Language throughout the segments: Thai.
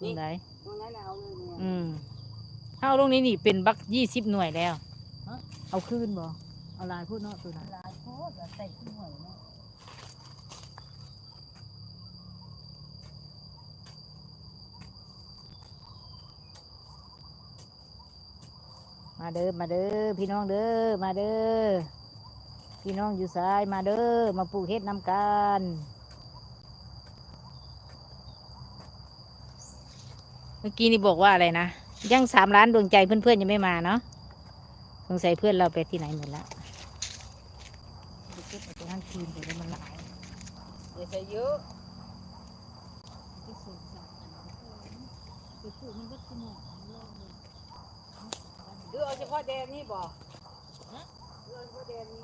ตรงไหนตรงนั้นน่ะเอาเลยเนี่ยอืมเอาลงนี้นี่เป็นบักยี่สิบหน่วยแล้วเอาคืนบ่เอาลายพูดเนาะตัวนั้นหลายโคตรอะใส่ขึ้นหน่วยเนาะมาเด้อมาเด้อพี่น้องเด้อมาเด้อพี่น้องอยู่ซ้ายมาเด้อมาปลูกเฮ็ดนำกัน เมื่อกี้นี่บอกว่าอะไรนะ ยังสามล้านดวงใจเพื่อนๆยังไม่มาเนาะสงสัยเพื่อนเราไปที่ไหนหมดแล้วเดี๋ยวเก็บเอาไปทั้งคืนเดี๋ยวมันหลายอย่าใส่เดี๋ยวจะเยอะหรือเอาเฉพาะแดนนี่บ่ฮะหรือเอาเฉพาะแดนนี้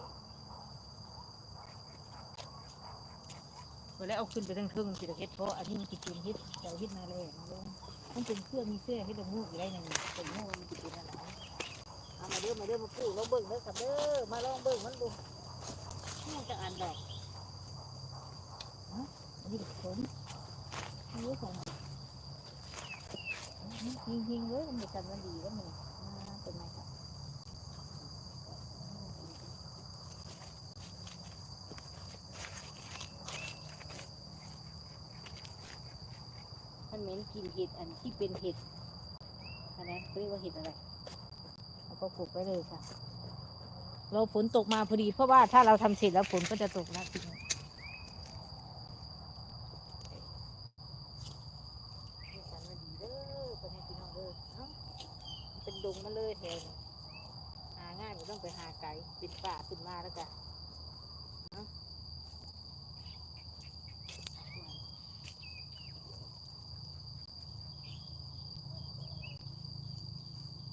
พอแล้วเอาขึ้นไปทั้งเครื่งสิเฮ็ดเพราะอันนี้มันติดเป็นเฮ็ดแต่เฮ็ดมาเลยมาลง มันเป็นเครื่องมีเสื้อให้ดมูอยู่ได้หนึ่งเป็นงูมันติดเป็นอะไรเอามาเด้อมาเด้อมาปลูกลองเบิ่งเด้อครับเด้อมาลองเบิ่งมันดูมันจะอ่านดอกฮะอันนี้เป็นผลอันนี้ของยิงยิงๆเลยมันเป็นกันมันดีแล้วมันมาเป็นไงครับ มันเหม็นกลินเห็ดอันที่เป็นเห็ดอันนั้นเรียกว่าเห็ดอะไรเราก็ปลูกไว้เลยค่ะ เราฝนตกมาพอดีเพราะว่าถ้าเราทำเสร็จแล้วฝนก็จะตกแล้วทีนี้นี่สันมันดีเด้อเป็นไงพี่น้องเด้อเอ้ามันเป็นดงมาเลยแถวนี้หาง่ายไม่ต้องไปหาไกลปิดป่าขึ้นมาแล้วกันเอ้า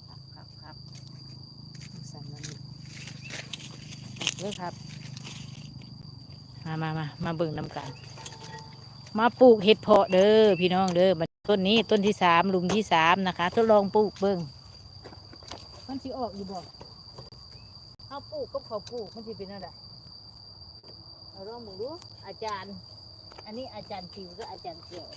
ครับครับครับสั่นมัน เลยครับ มามามามาเบิ่งน้ำกัน มาปลูกเห็ดเพาะเด้อพี่น้องเด้อมันต้นนี้ต้นที่สามหลุมที่สามนะคะทดลองปลูกเบิ่งมันสิออกอยู่บ่เอาปลูกก็เขาปลูกมันสิเป็นอะไรเอาลองมึงดูอาจารย์ อันนี้อาจารย์จิวก็อาจารย์เกี่ยว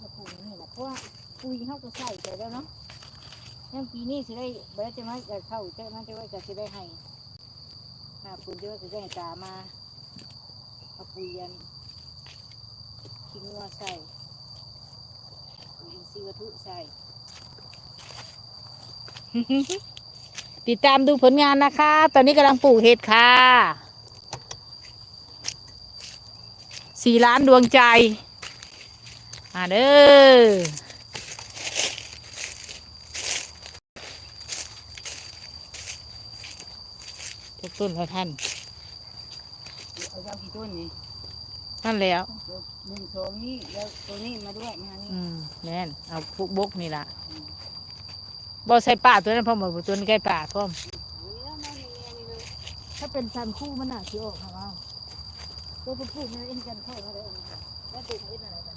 มาปลูกนี่แหละเพราะว่า ปุ๋ยเขาก็ใส่ไปแล้วเนาะยังปีนี้สิได้เบิดจะมาจะเข้าจะมาจะไว้ก็สิได้ให้หาปุ๋ยเยอะสิได้ตามาเอาปุ๋ยยันทิ้งวัวใส่ปุ๋ยอินทรีวัตถุใส่ ติดตามดูผลงานนะคะ ตอนนี้กำลังปลูกเห็ดค่ะสี่ล้านดวงใจ มาเด้อ ทุกต้นแล้วท่านเอาเจ้ากี่ต้นนี่นั่นแล้วเดี๋ยวหนึ่งสองนี่แล้วตัวนี้มาด้วยมานี่อืมแน่นเอาพวกบกนี่ล่ะบ่ใส่ป่าตัวนั้นพอหมดตัวนี้ใกล้ป่าพร้อมนี่แล้วมานี่อันนี้เลยถ้าเป็นพันธุ์คู่มันน่าสิออกค่ะว่าตัวผู้ปลูกมันเอ็นกันเข้ามาเลยแล้วปลูกเอ็นอะไรกัน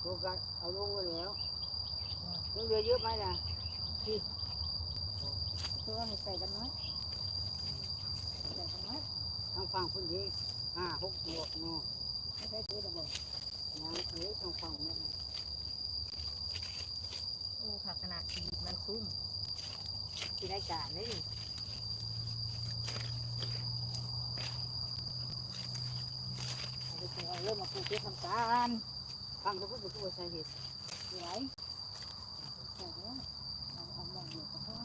โฟกัสเอาลงไว้แล้วยังเหลือเยอะไหมล่ะ ตัวให้ใส่กันน้อยใส่กันน้อยทางฝั่งคนที่ห้าหกตัวเนาะไม่ใช่ตัวระเบิดน้ำเอ้ยทางฝั่งนั่นโอ้ค่ะขนาดขีดมันซุ้มที่ได้การเลยนี่เอาไปถึงเอาเริ่มมาปลูกเพื่อทำการฝั่งเขาพูดตัวใส่เห็ดสวยใส่แล้วเอาเอามองอยู่กับพ่อ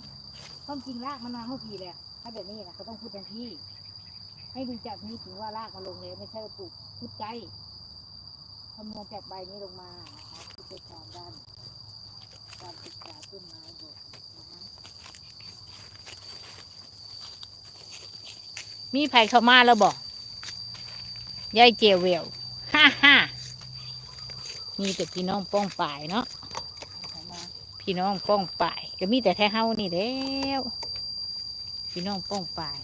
ต้องจริงรากมันมาเมื่อพีแหละถ้าแบบนี้นะก็ต้องพูดแทนที่ ให้ดูจากนี้ถึงว่ารากมันลงเลยไม่ใช่ปลูกพุดใกล้คำนวณจากใบนี้ลงมานะคะผู้เชี่ยวชาด้านการศึกษาต้นไม้บอกนะคะมีไผเข้ามาแล้วบอกยายเจวเววฮ่าฮ่ามีแต่พี่น้องป้องป่ายเนาะ พี่น้องป้องป่าย ก็มีแต่แท้เฮานี่แล้ว พี่น้องป้องป่าย